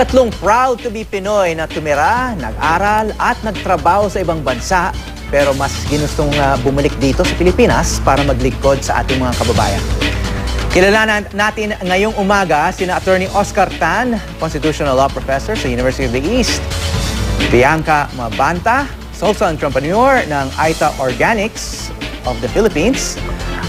tatlong proud to be Pinoy na tumira, nag-aral at nagtrabaho sa ibang bansa pero mas ginustong ah, bumalik dito sa Pilipinas para maglingkod sa ating mga kababayan. Kilalanan natin ngayong umaga sina Attorney Oscar Tan, Constitutional Law Professor sa University of the East, Bianca Mabanta, social entrepreneur ng Aita Organics of the Philippines,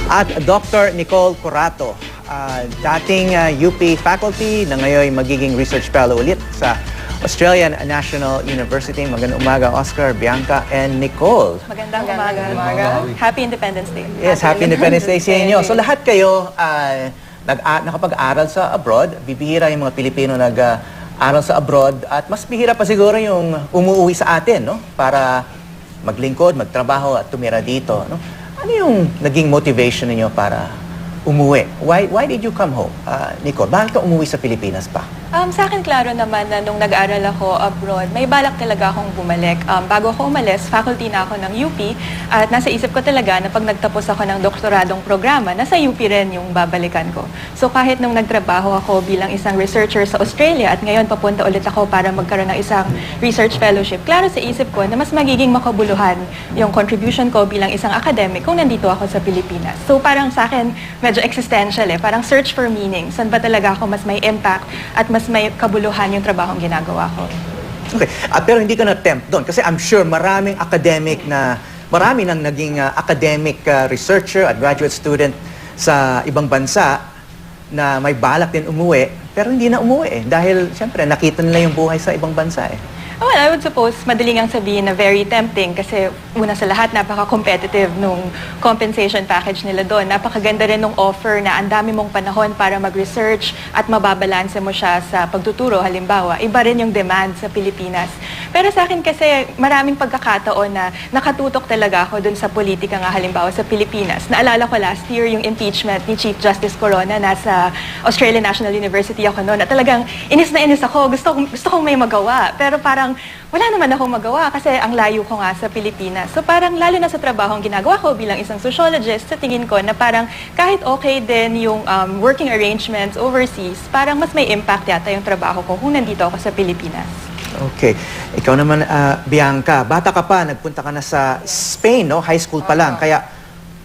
at Dr. Nicole Corato, ah, dating ah, UP faculty na ngayon magiging research fellow ulit sa Australian National University. Magandang umaga, Oscar, Bianca, and Nicole. Magandang umaga. Happy Independence Day. Yes, Happy Independence Day sa inyo. So lahat kayo ah, nag nakapag-aral sa abroad. Bibihira yung mga Pilipino nag-aral sa abroad at mas bihira pa siguro yung umuwi sa atin, no? Para maglingkod, magtrabaho at tumira dito, no? Ano yung naging motivation ninyo para umuwi? Why why did you come home? Ah, Nicole, bakit ka umuwi sa Pilipinas pa? Um, sa akin, klaro naman na nung nag-aral ako abroad, may balak talaga akong bumalik. Um, bago ako umalis, faculty na ako ng UP at nasa isip ko talaga na pag nagtapos ako ng doktoradong programa, nasa UP rin yung babalikan ko. So kahit nung nagtrabaho ako bilang isang researcher sa Australia at ngayon papunta ulit ako para magkaroon ng isang research fellowship, klaro sa isip ko na mas magiging makabuluhan yung contribution ko bilang isang academic kung nandito ako sa Pilipinas. So parang sa akin, medyo existential eh. Parang search for meaning. Saan ba talaga ako mas may impact at mas may kabuluhan yung trabahong ginagawa ko. Okay. Ah, pero hindi ka na-tempt doon kasi I'm sure maraming academic na marami nang naging ah, academic ah, researcher at graduate student sa ibang bansa na may balak din umuwi pero hindi na umuwi eh dahil siyempre nakita nila yung buhay sa ibang bansa eh. Well, I would suppose madaling ang sabihin na very tempting kasi una sa lahat napaka-competitive nung compensation package nila doon. Napakaganda rin nung offer na ang dami mong panahon para mag-research at mababalanse mo siya sa pagtuturo. Halimbawa, iba rin yung demand sa Pilipinas. Pero sa akin kasi maraming pagkakataon na nakatutok talaga ako doon sa politika nga halimbawa sa Pilipinas. Naalala ko last year yung impeachment ni Chief Justice Corona nasa Australian National University ako noon. At talagang inis na inis ako. Gusto, gusto kong may magawa. Pero parang wala naman akong magawa kasi ang layo ko nga sa Pilipinas. So parang lalo na sa trabaho ang ginagawa ko bilang isang sociologist, sa tingin ko na parang kahit okay din yung um, working arrangements overseas, parang mas may impact yata yung trabaho ko kung nandito ako sa Pilipinas. Okay. Ikaw naman ah, Bianca, bata ka pa, nagpunta ka na sa Spain, no? High school pa lang. Kaya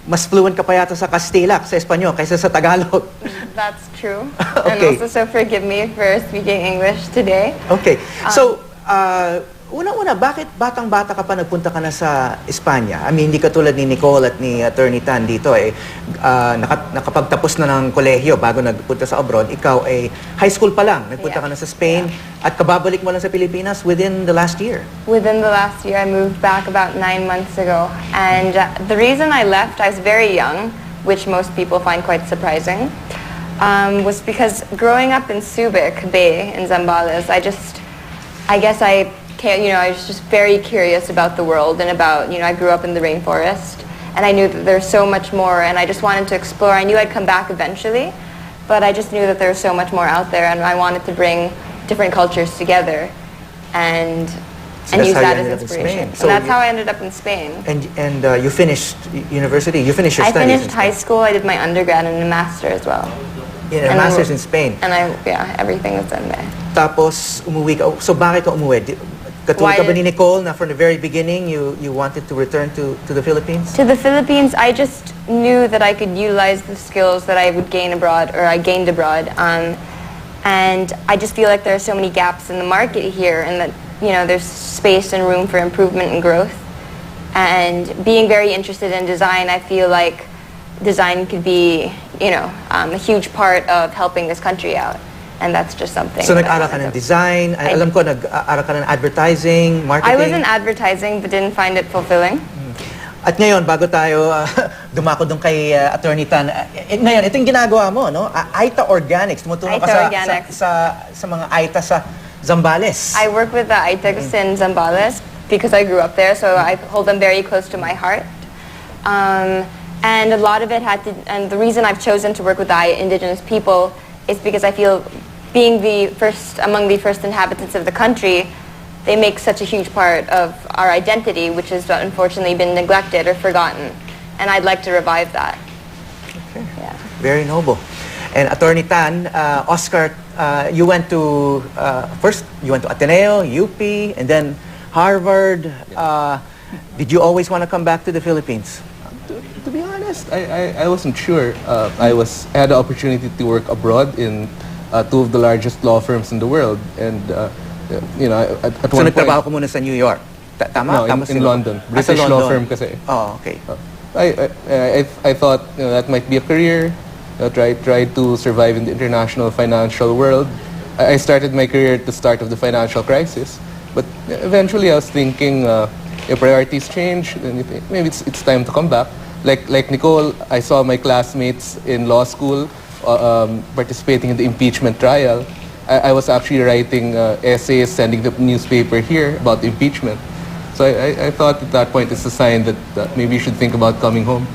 mas fluent ka pa yata sa Kastila, sa Espanyol kaysa sa Tagalog. That's true. Okay. And also, so forgive me for speaking English today. Okay. So, uh, unang-una, bakit batang-bata ka pa nagpunta ka na sa Espanya? I mean, hindi ka tulad ni Nicole at ni Attorney Tan dito eh. Uh, naka- nakapagtapos na ng kolehiyo bago nagpunta sa abroad. Ikaw ay high school pa lang. Nagpunta ka Yeah. na sa Spain at kababalik mo lang sa Pilipinas within the last year. Within the last year, I moved back about nine months ago. And uh, the reason I left, I was very young, which most people find quite surprising, um, was because growing up in Subic Bay in Zambales, I just, I guess I, ca- you know, I was just very curious about the world and about, you know, I grew up in the rainforest. And I knew that there's so much more, and I just wanted to explore. I knew I'd come back eventually, but I just knew that there was so much more out there, and I wanted to bring different cultures together and So and use that as in inspiration. So that's how I ended up in Spain. And and uh, you finished university. You finished your I studies finished high school. I did my undergrad and a master as well. In a and I master's in Spain. And I, yeah, everything was done there. Tapos umuwi ka. So bakit ka umuwi? Di- Katulad Why ka ba did- ni Nicole na from the very beginning you you wanted to return to to the Philippines? To the Philippines, I just knew that I could utilize the skills that I would gain abroad, or I gained abroad. Um, and I just feel like there are so many gaps in the market here, and that you know there's space and room for improvement and growth. And being very interested in design, I feel like design could be, you know, um, a huge part of helping this country out. And that's just something. So that nag-aral ka ng design, I- alam ko nag-aral ka ng advertising, marketing. I was in advertising, but didn't find it fulfilling. At ngayon, bago tayo uh, dumako doon kay uh, Attorney Tan, uh, eh, ngayon, ito yung ginagawa mo, no? A- Aita Organics, tumutulong ka Aita sa, sa, Organics. sa, sa mga Aita sa Zambales. I work with the ITEX in Zambales because I grew up there, so I hold them very close to my heart. Um, and a lot of it had to, and the reason I've chosen to work with the indigenous people is because I feel being the first, among the first inhabitants of the country, they make such a huge part of our identity, which has unfortunately been neglected or forgotten. And I'd like to revive that. Okay. Yeah. Very noble. And Attorney Tan, uh, Oscar, uh, you went to, uh, first, you went to Ateneo, UP, and then Harvard. Uh, did you always want to come back to the Philippines? To, to be honest, I, I, I wasn't sure. Uh, I was I had the opportunity to work abroad in uh, two of the largest law firms in the world, and uh, you know, at, at So one nagtrabaho point, ka muna sa New York? Ta- tama? No, in- Tama in sino? London. Ah, sa British law London. firm kasi. Oh, okay. uh, I, I, I, I thought you know, that might be a career. Uh, try try to survive in the international financial world. I, I started my career at the start of the financial crisis, but eventually I was thinking, uh, your priorities change. And you think, maybe it's it's time to come back. Like like Nicole, I saw my classmates in law school uh, um, participating in the impeachment trial. I, I was actually writing uh, essays, sending the newspaper here about the impeachment. So I, I, I thought at that point it's a sign that uh, maybe you should think about coming home.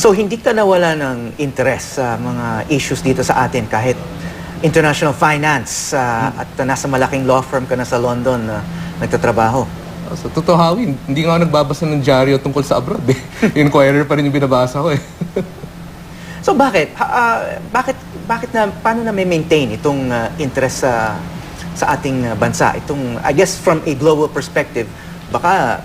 So hindi ka nawala ng interest sa mga issues dito sa atin kahit international finance uh, at nasa malaking law firm ka na sa London na nagtatrabaho. Uh, Sa totoo, Howie, hindi nga ako nagbabasa ng dyaryo tungkol sa abroad eh. Inquirer pa rin yung binabasa ko eh. So bakit ah, bakit bakit na paano na may maintain itong ah, interest sa sa ating ah, bansa? Itong I guess from a global perspective, baka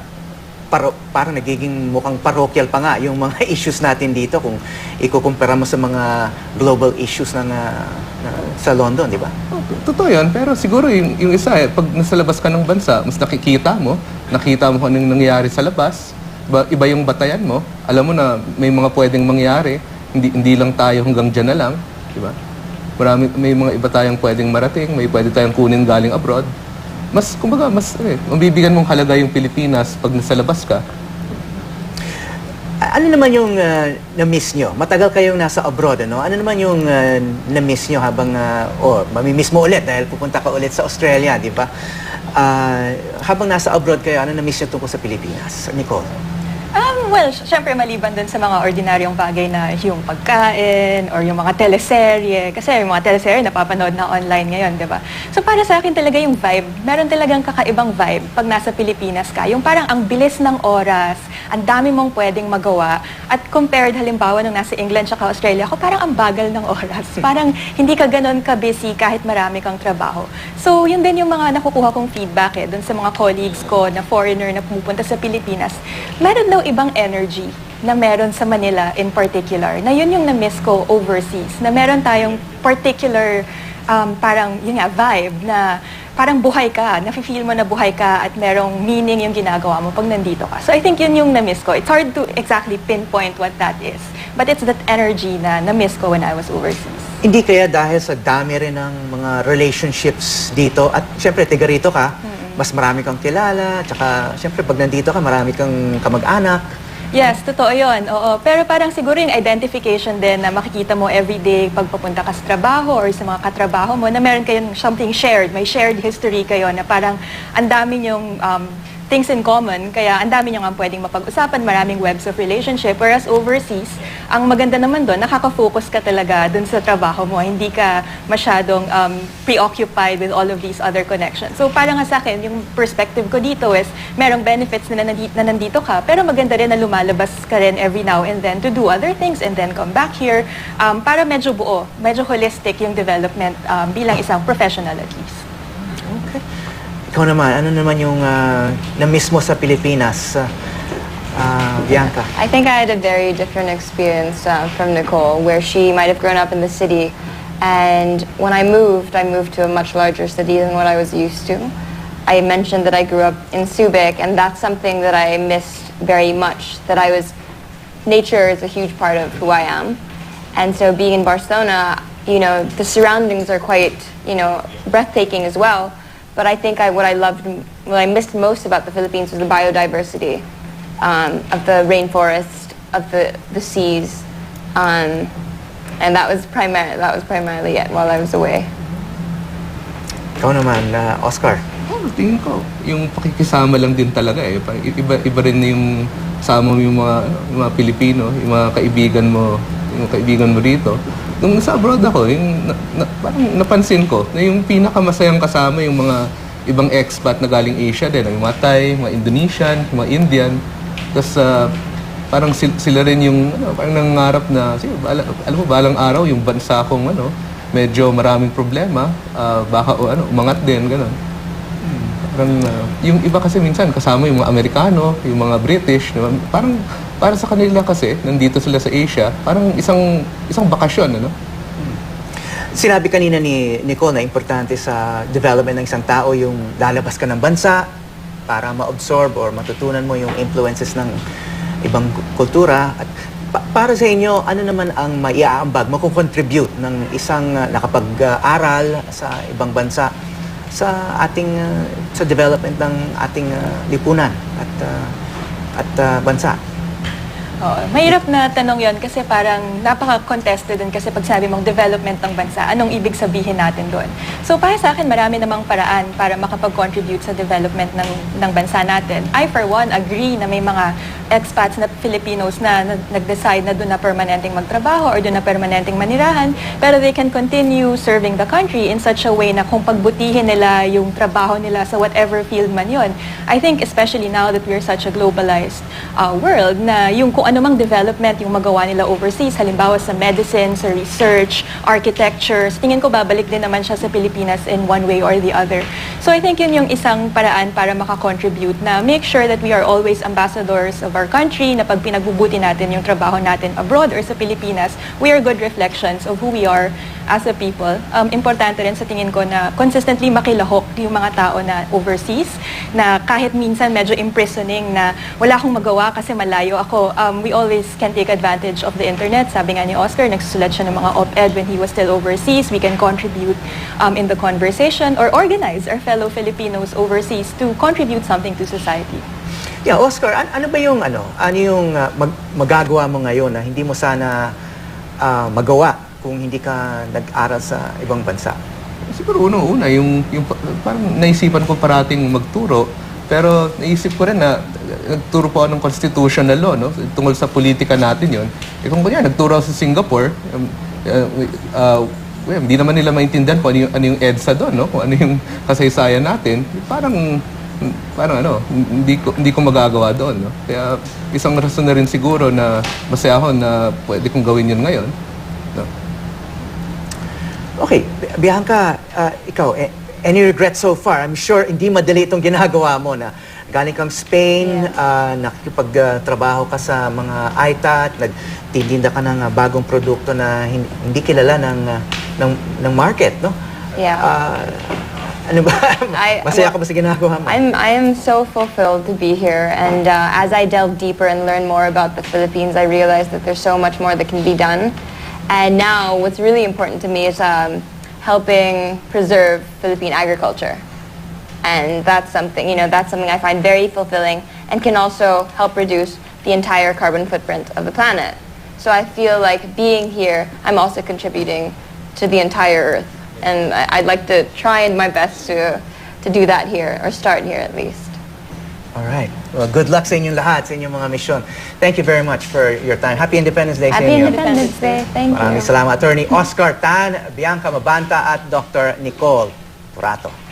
paro, parang nagiging mukhang parochial pa nga yung mga issues natin dito kung ikukumpara mo sa mga global issues ng ah, na- sa London, di ba? Oh, Totoo yan, pero siguro yung, yung isa eh, pag nasa labas ka ng bansa, mas nakikita mo, nakita mo kung anong nangyayari sa labas, iba, iba yung batayan mo, alam mo na may mga pwedeng mangyari, hindi, hindi lang tayo hanggang dyan na lang, di ba? Marami, may mga iba tayong pwedeng marating, may pwede tayong kunin galing abroad. Mas, kumbaga, mas, eh, mabibigyan mong halaga yung Pilipinas pag nasa labas ka. Ano naman yung ah, na-miss nyo? Matagal kayong nasa abroad, ano? Ano naman yung ah, na-miss nyo habang, uh, o mamimiss mo ulit dahil pupunta ka ulit sa Australia, di ba? Ah, habang nasa abroad kayo, ano na-miss nyo tungkol sa Pilipinas? Nicole? Well, syempre maliban dun sa mga ordinaryong bagay na yung pagkain or yung mga teleserye. Kasi yung mga teleserye napapanood na online ngayon, di ba? So para sa akin talaga yung vibe, meron talagang kakaibang vibe pag nasa Pilipinas ka. Yung parang ang bilis ng oras, ang dami mong pwedeng magawa. At compared halimbawa nung nasa England tsaka Australia ako, parang ang bagal ng oras. Parang hindi ka ganon ka-busy kahit marami kang trabaho. So yun din yung mga nakukuha kong feedback eh, dun sa mga colleagues ko na foreigner na pumupunta sa Pilipinas. Meron daw ibang energy na meron sa Manila in particular, na yun yung na-miss ko overseas, na meron tayong particular um, parang yun nga, vibe na parang buhay ka, nafe-feel mo na buhay ka at merong meaning yung ginagawa mo pag nandito ka. So I think yun yung na-miss ko. It's hard to exactly pinpoint what that is. But it's that energy na na-miss ko when I was overseas. Hindi kaya dahil sa dami rin ng mga relationships dito at syempre tiga rito ka, mas marami kang kilala, tsaka syempre pag nandito ka, marami kang kamag-anak. Yes, totoo yun. Oo. Pero parang siguro yung identification din na makikita mo everyday pag papunta ka sa trabaho or sa mga katrabaho mo na meron kayong something shared, may shared history kayo na parang ang dami yung um, things in common, kaya ang dami nyo nga pwedeng mapag-usapan, maraming webs of relationship. Whereas overseas, ang maganda naman doon, nakaka-focus ka talaga doon sa trabaho mo. Hindi ka masyadong um, preoccupied with all of these other connections. So parang nga sa akin, yung perspective ko dito is, merong benefits na, nandito, na nandito ka, pero maganda rin na lumalabas ka rin every now and then to do other things and then come back here um, para medyo buo, medyo holistic yung development um, bilang isang professional at least. Ikaw naman, ano naman yung ah, na-miss mo sa Pilipinas, ah, Bianca? I think I had a very different experience uh, from Nicole, where she might have grown up in the city, and when I moved, I moved to a much larger city than what I was used to. I mentioned that I grew up in Subic, and that's something that I missed very much. That I was, nature is a huge part of who I am, and so being in Barcelona, you know, the surroundings are quite, you know, breathtaking as well. But I think I, what I loved, what I missed most about the Philippines was the biodiversity um, of the rainforest, of the, the seas, um, and that was primary. That was primarily it while I was away. Ikaw naman, ah, Oscar. Oh, tingin ko, yung pakikisama lang din talaga eh. Iba, iba rin na yung sama mo yung mga, yung mga Pilipino, yung mga kaibigan mo, yung kaibigan mo dito. Nung nasa abroad ako, yung, na, na- parang napansin ko na yung pinakamasayang kasama yung mga ibang expat na galing Asia din, yung mga Thai, mga Indonesian, mga Indian. Tapos, ah, parang sil- sila rin yung ano, parang nangangarap na, sige, bala, alam mo, balang araw, yung bansa kong ano, medyo maraming problema, ah, baka o, ano, umangat din, gano'n. Parang, ah, yung iba kasi minsan kasama yung mga Amerikano, yung mga British, di ba? parang para sa kanila kasi, nandito sila sa Asia, parang isang isang bakasyon, ano? Sinabi kanina ni Nicole na importante sa development ng isang tao yung lalabas ka ng bansa para ma-absorb or matutunan mo yung influences ng ibang ku- kultura. At pa- para sa inyo, ano naman ang maiaambag, makukontribute ng isang uh, nakapag-aral sa ibang bansa sa ating uh, sa development ng ating uh, lipunan at uh, at uh, bansa? Oo. mahirap na tanong yon kasi parang napaka-contested din kasi pag sabi mong development ng bansa, anong ibig sabihin natin doon? So para sa akin, marami namang paraan para makapag-contribute sa development ng, ng bansa natin. I, for one, agree na may mga expats na Filipinos na, na nag-decide na doon na permanenteng magtrabaho or doon na permanenteng manirahan, pero they can continue serving the country in such a way na kung pagbutihin nila yung trabaho nila sa whatever field man yon. I think especially now that we're such a globalized uh, world na yung kung anumang development yung magawa nila overseas, halimbawa sa medicine, sa research, architecture, tingin ko babalik din naman siya sa Pilipinas in one way or the other. So I think yun yung isang paraan para makakontribute na make sure that we are always ambassadors of our country, na pag pinagbubuti natin yung trabaho natin abroad or sa Pilipinas, we are good reflections of who we are as a people. Um, importante rin sa tingin ko na consistently makilahok yung mga tao na overseas, na kahit minsan medyo imprisoning na wala akong magawa kasi malayo ako, um, we always can take advantage of the internet. Sabi nga ni Oscar, nagsusulat siya ng mga op-ed when he was still overseas. We can contribute um, in the conversation or organize our fellow Filipinos overseas to contribute something to society. Yeah, Oscar, an- ano ba yung ano, ano yung uh, mag- magagawa mo ngayon na hindi mo sana uh, magawa kung hindi ka nag-aral sa ibang bansa? Siguro unang-una, yung, yung pa- parang naisipan ko parating magturo, pero naisip ko rin na nagturo po ako ng constitutional law, no? Tungkol sa politika natin yon. Eh kung kanya, nagturo ako sa Singapore, um, uh, uh, well, hindi naman nila maintindihan kung ano yung, ano yung EDSA doon, no? Kung ano yung kasaysayan natin. Parang parang ano, hindi ko hindi ko magagawa doon, no? Kaya isang rason na rin siguro na masaya ako na pwede kong gawin yun ngayon. No? Okay, Bianca, uh, ikaw, eh, any regrets so far? I'm sure hindi madali itong ginagawa mo na galing kang Spain, uh, nakikipagtrabaho ka sa mga ITAT, nagtitinda ka ng uh, bagong produkto na hin- hindi kilala ng, uh, ng, ng market, no? Yeah. Uh, ano ba? I- Masaya ka ba sa ginagawa mo? I'm, I am so fulfilled to be here, and uh, as I delve deeper and learn more about the Philippines, I realize that there's so much more that can be done. And now, what's really important to me is um, helping preserve Philippine agriculture. And that's something, you know, that's something I find very fulfilling and can also help reduce the entire carbon footprint of the planet. So I feel like being here, I'm also contributing to the entire Earth. And I'd like to try my best to, to do that here, or start here at least. All right. Well, good luck sa inyong lahat, sa inyong mga misyon. Thank you very much for your time. Happy Independence Day sa Happy inyo. Independence Day. Thank you. Maraming salamat, Attorney Oscar Tan, Bianca Mabanta at Dr. Nicole Purato.